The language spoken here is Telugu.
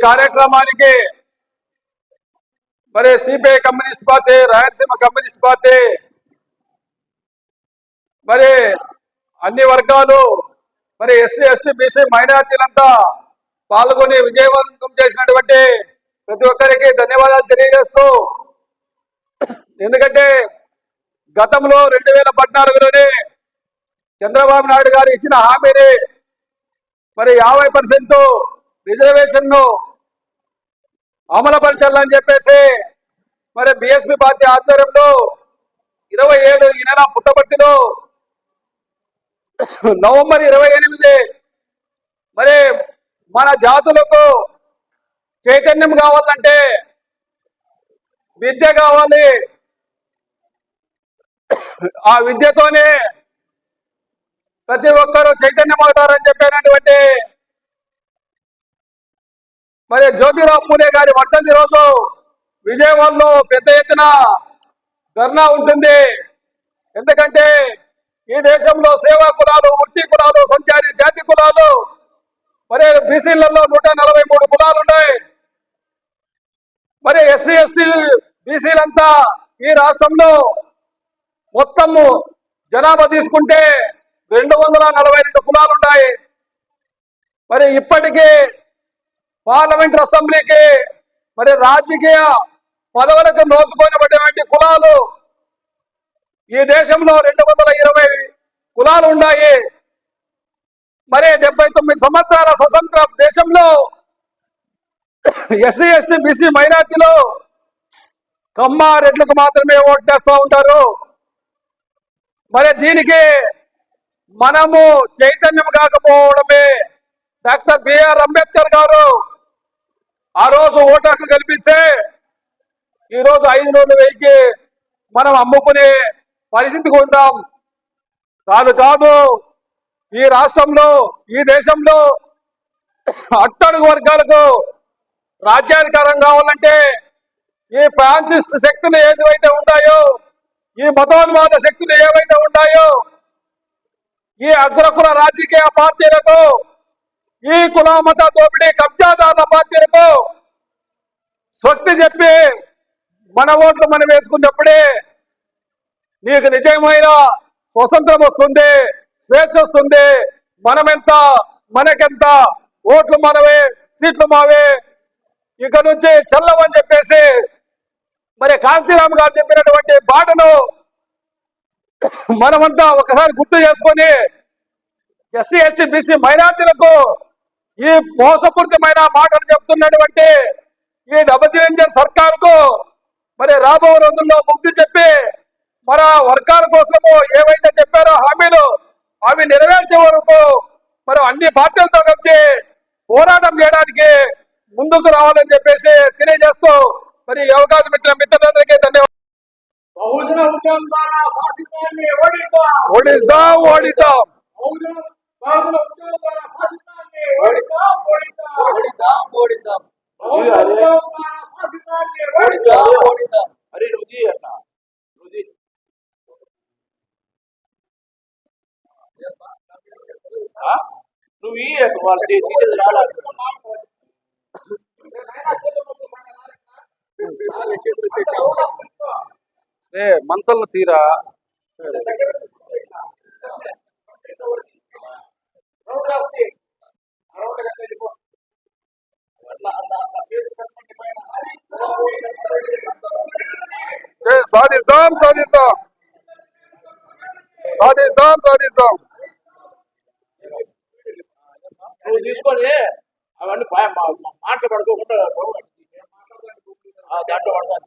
కార్యక్రమానికి మరి CPI communist party Rayalaseema communist party మరి అన్ని వర్గాలు మరి ఎస్సీ ఎస్టీ బీసీ మైనార్టీలంతా పాల్గొని విజయవంతం చేసినటువంటి ప్రతి ఒక్కరికి ధన్యవాదాలు తెలియజేస్తూ ఎందుకంటే గతంలో రెండు వేల పద్నాలుగులోనే చంద్రబాబు నాయుడు గారు ఇచ్చిన హామీని మరి యాభై పర్సెంట్ రిజర్వేషన్ను అమలుపరచాలని చెప్పేసి మరి బిఎస్పి పార్టీ ఆధ్వర్యంలో ఇరవై ఏడు ఈ నెల పుట్టపర్తిలో నవంబర్ ఇరవై ఎనిమిది మరి మన జాతులకు చైతన్యం కావాలంటే విద్య కావాలి. ఆ విద్యతోనే ప్రతి ఒక్కరూ చైతన్యం అవుతారని చెప్పినటువంటి మరి జ్యోతిరావు పూలే గారి వర్ధంతి రోజు విజయవాడలో పెద్ద ఎత్తున ధర్నా ఉంటుంది. ఎందుకంటే ఈ దేశంలో సేవా కులాలు వృత్తి కులాలు సంచారి జాతి కులాలు మరి బీసీలలో నూట నలభై మూడు కులాలు ఉన్నాయి. మరి ఎస్సీ ఎస్టీ బీసీలంతా ఈ రాష్ట్రంలో మొత్తము జనాభా తీసుకుంటే రెండు వందల నలభై రెండు కులాలు ఉన్నాయి. మరి ఇప్పటికీ పార్లమెంట్ అసెంబ్లీకి మరి రాజకీయ పదవులకు నోచుకోనబడినటువంటి కులాలు ఈ దేశంలో రెండు వందల ఇరవై కులాలు ఉన్నాయి. మరి డెబ్బై తొమ్మిది సంవత్సరాల స్వతంత్ర దేశంలో ఎస్సీ ఎస్టీ బీసీ మైనార్టీలు కమ్మారెడ్లకు మాత్రమే ఓటు చేస్తూ ఉంటారు. మరి దీనికి మనము చైతన్యం కాకపోవడమే డాక్టర్ బిఆర్ అంబేద్కర్ గారు ఆ రోజు ఓటాకు కల్పించే కల్పిస్తే ఈ రోజు ఐదు నూరు వెయ్యికి మనం అమ్ముకునే పరిస్థితికి ఉంటాం కాదు కాదు ఈ రాష్ట్రంలో ఈ దేశంలో అట్టడుగు వర్గాలకు రాజ్యాధికారం కావాలంటే ఈ ఫ్రాన్సిస్ట్ శక్తులు ఏవైతే ఉంటాయో ఈ మతోన్మాద శక్తులు ఏవైతే ఉంటాయో ఈ అగ్రకుల రాజకీయ పార్టీలకు ఈ కుల మత దోపిడీ కబ్జాదారుల పార్టీలకు స్వక్తి చెప్పి మన ఓట్లు మనం వేసుకున్నప్పుడే నీకు నిజమైన స్వతంత్రం వస్తుంది స్వేచ్ఛ వస్తుంది. మనమెంత మనకెంత ఓట్లు మనవే సీట్లు మావే. ఇక నుంచి చల్లవని చెప్పేసి మరి కాంశీరామ్ గారు చెప్పినటువంటి బాటను మనమంతా ఒకసారి గుర్తు చేసుకొని ఎస్సీ ఎస్టీ బీసీ మైనార్టీలకు ఈ మోసపూరితమైన మాటలు చెప్తున్నటువంటి ఈ డబుల్ ఇంజన్ సర్కారుకు మరి రాబో రోజుల్లో బుద్ధి చెప్పి మన వర్గాల కోసము ఏవైతే చెప్పారో హామీలు అవి నెరవేర్చే వరకు మరి అన్ని పార్టీలతో కలిసి పోరాటం చేయడానికి ముందుకు రావాలని చెప్పేసి తెలియజేస్తూ మరి అవకాశం ఇచ్చిన మిత్రులందరికీ ధన్యవాదాలు. బహుజన ఉద్యమం నువ్వు ఈ వాళ్ళ టీచర్ రాలా ఏ మనసులను తీరా? సాధిద్దాం సాధిద్దాం. సాధిద్దాం సాధిద్దాం. నువ్వు తీసుకొని అవన్నీ పా- మాటలు పడుకోకుండా దాంట్లో పడతాను.